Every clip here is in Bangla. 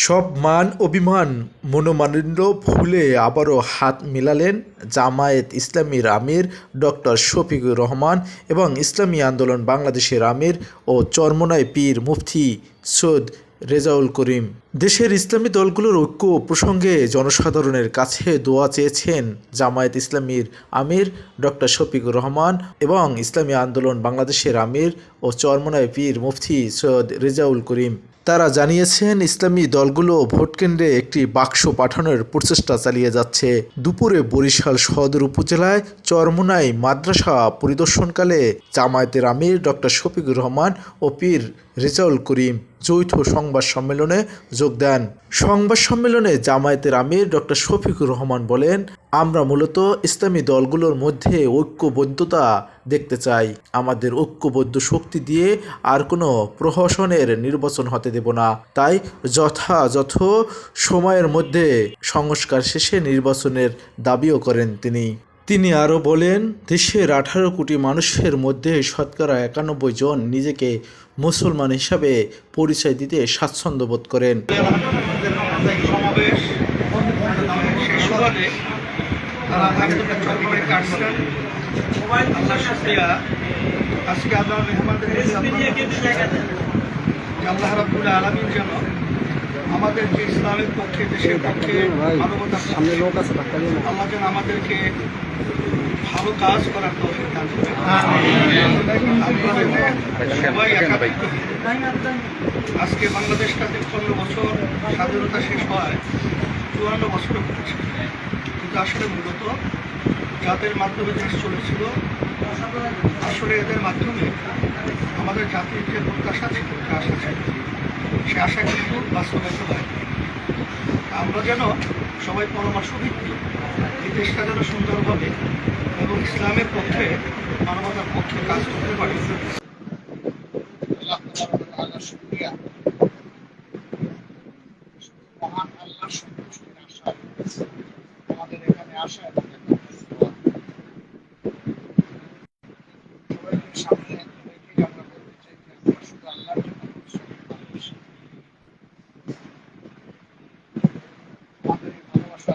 সব মান অভিমান মনোমালিন্য ভুলে আবারও হাত মিলালেন জামায়েত ইসলামীর আমির ডক্টর শফিকুর রহমান এবং ইসলামী আন্দোলন বাংলাদেশের আমির ও চরমোনাই পীর মুফতি সৈয়দ রেজাউল করিম। দেশের ইসলামী দলগুলোর ঐক্য প্রসঙ্গে জনসাধারণের কাছে দোয়া চেয়েছেন জামায়াত ইসলামীর আমির ডক্টর শফিকুর রহমান এবং ইসলামী আন্দোলন বাংলাদেশের আমির ও চরমনায় পীর মুফতি সৈয়দ রেজাউল করিম। তারা জানিয়েছেন, ইসলামী দলগুলো ভোটকেন্দ্রে একটি বাক্স পাঠানোর প্রচেষ্টা চালিয়ে যাচ্ছে। দুপুরে বরিশাল সদর উপজেলায় চরমোনাই মাদ্রাসা পরিদর্শনকালে জামায়াতের আমির ডক্টর শফিকুর রহমান ও পীর রেজাউল করিম যৌথ সংবাদ সম্মেলনে যোগ দেন। সংবাদ সম্মেলনে জামায়াতের আমির ডক্টর শফিকুর রহমান বলেন, আমরা মূলত ইসলামী দলগুলোর মধ্যে ঐক্যবদ্ধতা দেখতে চাই। আমাদের ঐক্যবদ্ধ শক্তি দিয়ে আর কোনো প্রহসনের নির্বাচন হতে দেব না। তাই যথাযথ সময়ের মধ্যে সংস্কার শেষে নির্বাচনের দাবিও করেন তিনি। তিনি আরও বলেন, দেশের আঠারো কোটি মানুষের মধ্যে শতকরা একানব্বই জন নিজেকে মুসলমান হিসাবে পরিচয় দিতে স্বাচ্ছন্দ্য বোধ করেন। আজকে আল্লাহ আল্লাহ রাব্বুল আলামিন যেন আমাদের যে ইসলামের পক্ষে দেশের পক্ষে মানবতার সামনে লোক আছে আল্লাহ যেন আমাদেরকে ভালো কাজ করার তৌফিক দান করেন হই। আজকে বাংলাদেশটা তিপ্পান্ন বছর স্বাধীনতা শেষ হয় চুয়ান্ন বছর ঘটেছে কিন্তু আসলে মূলত যাদের মাধ্যমে দেশ চলেছিল আসলে এদের মাধ্যমে আমাদের জাতির যে প্রত্যাশা ছিল যে আশা ছিল সে আশা কিন্তু বাস্তবায়িত হয় আমরা যেন সবাই পরামর্শ ভিত্তিক এই দেশটা যেন সুন্দরভাবে ইসলামের পক্ষে মানবতার পক্ষে কাজ করতে পারি। আমাদের এখানে আসা ভালোবাসা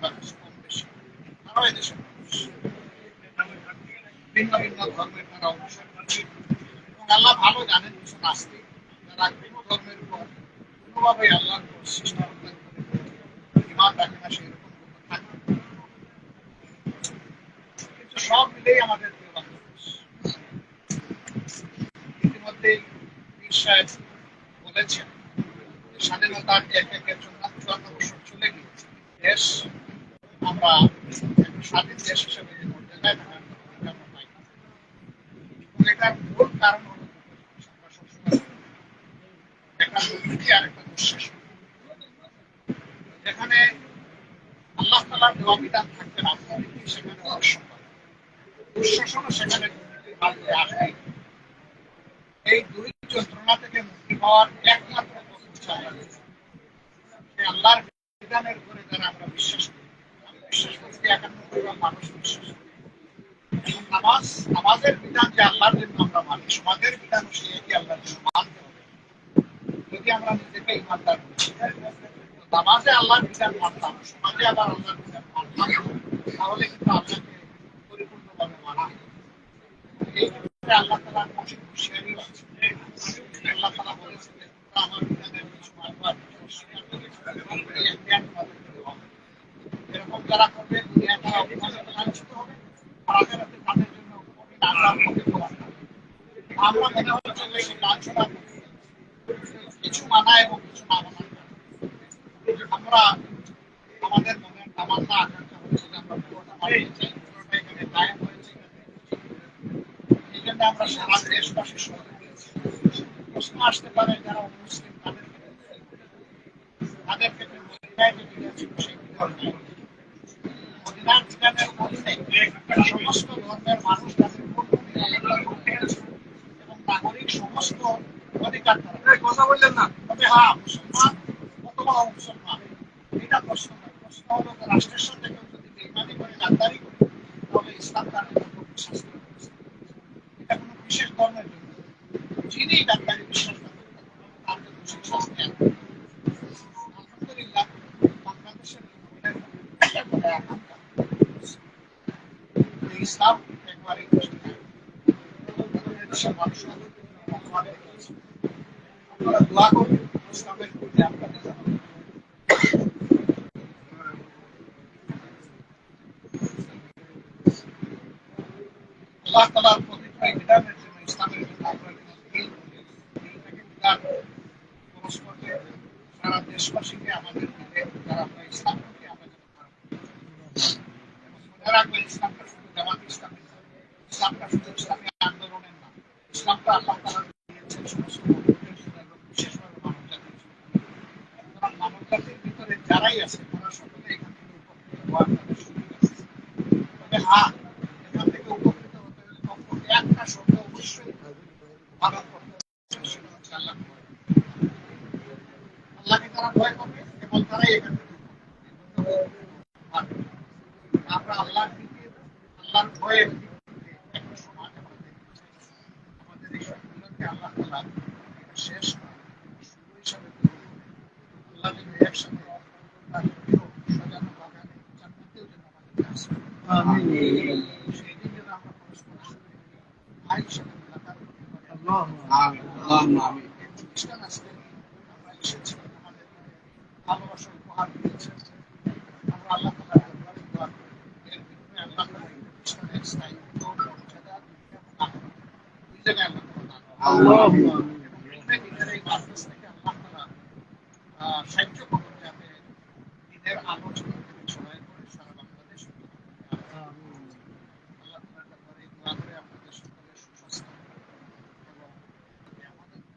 পার্সেন্ট কম বেশি তারাও এদেশের মানুষ ভিন্ন ভিন্ন ধর্মের তারা অনুসরণ করছে এবং আল্লাহ ভালো জানেন কিছু নাস্তিক যারা কোনো ধর্মের উপর কোনোভাবে আল্লাহর উপর সৃষ্টি না সেই কিন্তু সব মিলেই আমাদের প্রিয় বাংলাদেশ ইতিমধ্যেই বলেছেন, স্বাধীনতার এক একের জন্য চুয়ান্ন দেশ, আমরা স্বাধীন দেশ হিসেবে যে মর্যাদায় থাকার আমরা পাই। এবং এটার মূল কারণ হলো একটা দুর্নীতি আর একটা দুঃশাসন। যেখানে আল্লাহ তালার দেওয়া বিধান থাকবে না সেখানে দুঃশাসনও সেখানে দুর্নীতির মাঝে আসবে এই দুই যন্ত্রণা থেকে মুক্তি পাওয়ার একমাত্র পথ হচ্ছে আল্লাহ সেই আল্লাহর বিধানের উপরে যারা আমরা বিশ্বাস করি আমি বিশ্বাস করি যে একানব্বই জন মানুষ বিশ্বাস করি এবং নামাজ নামাজের বিধান যে আল্লাহর জন্য আমরা মানি সমাজের বিধান সে কি আল্লাহর জন্য মানতে হবে যদি আমরা নিজেকে ইমানদার নামাজে আল্লাহর বিধান মানতাম, সমাজে আবার আল্লাহর বিধান মানতাম, তাহলে কিন্তু আল্লাহকে পরিপূর্ণভাবে মানা এই ক্ষেত্রে আল্লাহ তালা অনেক হুঁশিয়ারি আছে আল্লাহ তালা বলেছেন আমার বিধানের কিছু মানবার কিছু অস্বীকার করেছ এবং এই জ্ঞান তোমাদেরকে দেওয়া হবে। এরকম যারা করবে দুনিয়া তারা অভিমানে লাঞ্ছিত হবে আর আখেরাতে তাদের জন্য কঠিন আযাব হতে পারে আমরা মনে হচ্ছে যে সেই লাঞ্ছনা কিছু মানা এবং কিছু না মানা আমরা আমাদের সমস্ত ধর্মের মানুষ, তাদের নাগরিক সমস্ত অধিকার কথা বললেন না তবে হ্যাঁ মুসলমান, অথবা মুসলমান এটা প্রশ্ন প্রশ্ন হলো রাষ্ট্রের সাথে কেউ যদি বেইমানি করে গাদ্দারি করে তাহলে ইসলাম তার শাস্তি এটা কোনো বিশেষ ধর্মের জন্য। যিনি গাদ্দারি বিশ্বাস করেন তার জন্য সেই শাস্তি আলহামদুলিল্লাহ বাংলাদেশের ইসলাম একবারে মানুষ আপনারা দোয়া করবেন ইসলামের প্রতি আপনাদের জানাবেন আল্লাহ তালার পবিত্র এই বিধানের জন্য ইসলামের জন্য আমরা যেন দিল দিল থেকে বিধান পরস্পরকে সারা দেশবাসীকে আমাদের দিলে যারা আমরা ইসলাম প্রতি আমরা যেন ধারণ করি। এবং মনে রাখবেন ইসলামটা শুধু জামাত ইসলামের না। ইসলামটা শুধু ইসলামী আন্দোলনের না ইসলামটা আল্লাহ তালা দিয়েছেন সমস্ত মানুষের জন্য এবং বিশেষভাবে মানব জাতির জন্য সুতরাং মানব জাতির ভিতরে যারাই আছে তারা সকলে এখান থেকে উপকৃত হওয়ার তাদের সুযোগ আছে তবে হ্যাঁ এখান থেকে উপকৃত হতে হলে কমপক্ষে অবশ্যই সেটা হচ্ছে আল্লাহ আল্লাহকে তারা আল্লাহর আল্লাহর ভয়ে একটা সমাজ আমরা দেখতে চাই। আমাদের এই সম্মেলনকে আল্লাহ তাআলা একটা শেষ নয়, শুরু হিসাবে গ্রহণ করে। আল্লাহ যেন একসাথে তার প্রিয় সাজানো বাগানে জান্নাতেও যেন আমাদেরকে আসে। সেই দিন যেন আমরা পরস্পরের সঙ্গে ভাই হিসাবে মেলাকার করতে পারি। এই প্রতিষ্ঠান আজকে আমরা এসেছি আমাদের ভালোবাসা উপহার দিয়েছেন আমরা আল্লাহ তাআলার দরবারে দোয়া করি এর ভিতরে আল্লাহ তাআলা এই প্রতিষ্ঠানের স্থায়িত্ব মর্যাদা দুনিয়া এবং আখিরাত দুই জায়গায় আল্লাহ তাআলা দান করুন। এবং দিনের দিনের এই মাদ্রাস থেকে আল্লাহ তাআলা আহ, সাহায্য করুন যাতে দিনের আলো ছড়িয়ে পড়ে, ছড়ায় পড়ে সারা বাংলাদেশ আল্লাহ তাআলার দরবারে দোয়া করে আপনাদের সকলের সুস্বাস্থ্য এবং যাতে আমাদের উদ্দেশ্য আল্লাহর জন্য আমরা এর বাইরে আমাদের কোনো উদ্দেশ্য নেই। আমাদের এই খেলাধুলাটা শুধু আল্লাহর জন্য। এটা শুধু রাজনীতি মানে সেটা না। রাজনীতি আল্লাহর জন্য যে ভালোবাসা সব জায়গায় থাকবে ইনশাআল্লাহ।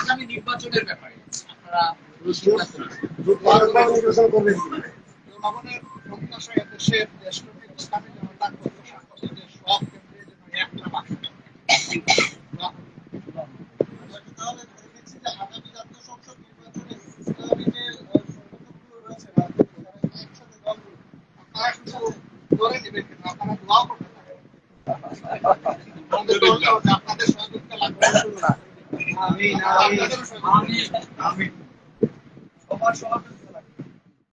আগামী নির্বাচনের ব্যাপারে আপনারা আপনারা দোয়াও করতে থাকেন আমিন, আমিন, আপনাদেরও সহযোগিতা লাগবে। আমিন। সবার সহযোগিতা